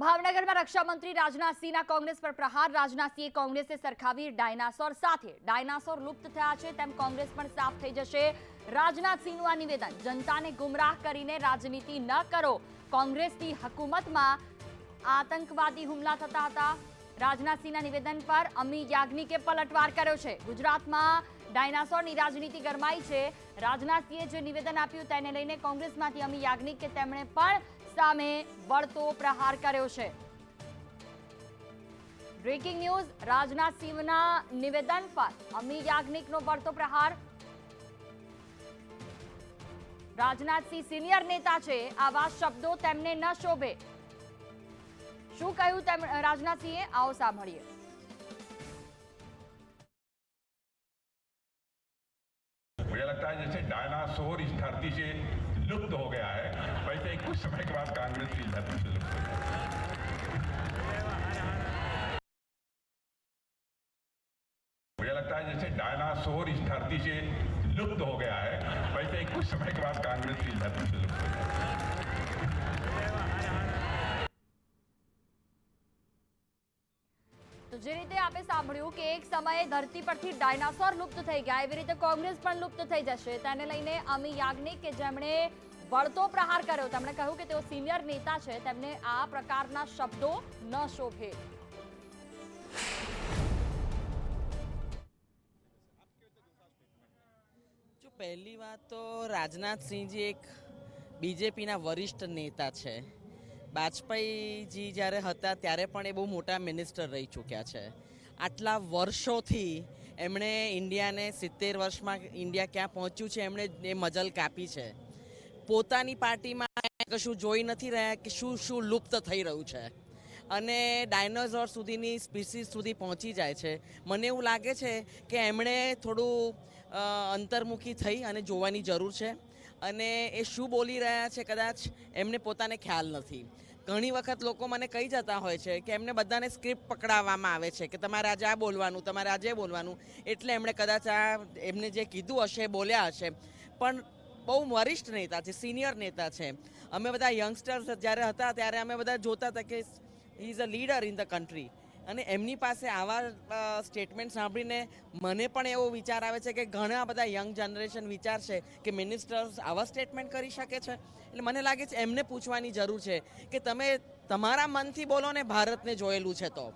ભાવનગરમાં રક્ષામંત્રી રાજનાથસિંહના કોંગ્રેસ પર પ્રહાર. રાજનાથસિંહે કોંગ્રેસે સરખાવી ડાયનાસોર સાથે. ડાયનાસોર લુપ્ત થયા છે તેમ કોંગ્રેસ પણ સાફ થઈ જશે. રાજનાથસિંહનું આ નિવેદન, જનતાને ગુમરાહ કરીને રાજનીતિ ન કરો. કોંગ્રેસની હકુમતમાં આતંકવાદી હુમલા થતા હતા. રાજનાથસિંહના નિવેદન પર અમી યાજ્ઞિકે પલટવાર કર્યો છે. ગુજરાતમાં ડાયનાસોરની રાજનીતિ ગરમાઈ છે. રાજનાથસિંહે જે નિવેદન આપ્યું તેને લઈને કોંગ્રેસમાંથી અમી યાજ્ઞિકે તેમણે પણ સામે વળતો પ્રહાર કર્યો છે બ્રેકિંગ ન્યૂઝ રાજનાથસિંહના નિવેદન પર અમી યાજ્ઞિકનો વળતો પ્રહાર રાજનાથસિંહ સિનિયર નેતા છે આવા શબ્દો તેમને ન શોભે શું કહ્યું તેમ રાજનાથસિંહે આવો સાંભળીએ मुझे लगता है जैसे डायनासोर इस धरती से लुप्त हो गया है। वैसे ही कुछ समय के बाद कांग्रेस भी धर्म से लुप्त हो गया मुझे लगता है जैसे डायनासोर इस धरती से लुप्त हो गया है, वैसे ही कुछ समय के बाद कांग्रेस भी धर्म से लुप्त हो जाएगी તો જે રીતે આપે સાંભળ્યું કે એક સમયે ધરતી પરથી ડાયનાસોર લુપ્ત થઈ ગયા, એવી રીતે કોંગ્રેસ પણ લુપ્ત થઈ જશે. તેને લઈને અમી યાજ્ઞિક કે જેમણે વળતો પ્રહાર કર્યો, તેમણે કહ્યું કે તેઓ સિનિયર નેતા છે, તેમને આ પ્રકારના શબ્દો ન શોભે. જો પહેલી વાત તો રાજનાથસિંહજી એક બીજેપીના વરિષ્ઠ નેતા છે. વાજપેયીજી જ્યારે હતા ત્યારે પણ એ બહુ મોટા મિનિસ્ટર રહી ચૂક્યા છે. આટલા વર્ષોથી એમણે ઇન્ડિયાને સિત્તેર વર્ષમાં ઇન્ડિયા ક્યાં પહોંચ્યું છે એમણે એ મજલ કાપી છે. પોતાની પાર્ટીમાં કશું જોઈ નથી રહ્યા કે શું શું લુપ્ત થઈ રહ્યું છે. અને ડાયનોઝોર સુધીની સ્પીસીસ સુધી પહોંચી જાય છે. મને એવું લાગે છે કે એમણે થોડું અંતર્મુખી થઈ અને જોવાની જરૂર છે. અને એ શું બોલી રહ્યા છે કદાચ એમને પોતાને ખ્યાલ નથી. ઘણી વખત લોકો મને કહી જતા હોય છે કે એમને બધાને સ્ક્રિપ્ટ પકડાવવામાં આવે છે કે તમારે આજે આ બોલવાનું, તમારે આજે બોલવાનું. એટલે એમણે કદાચ આ એમને જે કીધું હશે, બોલ્યા હશે. પણ બહુ વરિષ્ઠ નેતા છે સિનિયર નેતા છે. અમે બધા યંગસ્ટર્સ જ્યારે હતા ત્યારે અમે બધા જોતા હતા કે is a leader in the country અને એમની પાસે આવા સ્ટેટમેન્ટ સાંભળીને મને પણ એવો વિચાર આવે છે કે ઘણા બધા યંગ જનરેશન વિચારશે કે મિનિસ્ટર્સ આવા સ્ટેટમેન્ટ કરી શકે છે. એટલે મને લાગે છે એમને પૂછવાની જરૂર છે કે તમે તમારા મનથી બોલો ને ભારતને જોયેલું છે તો.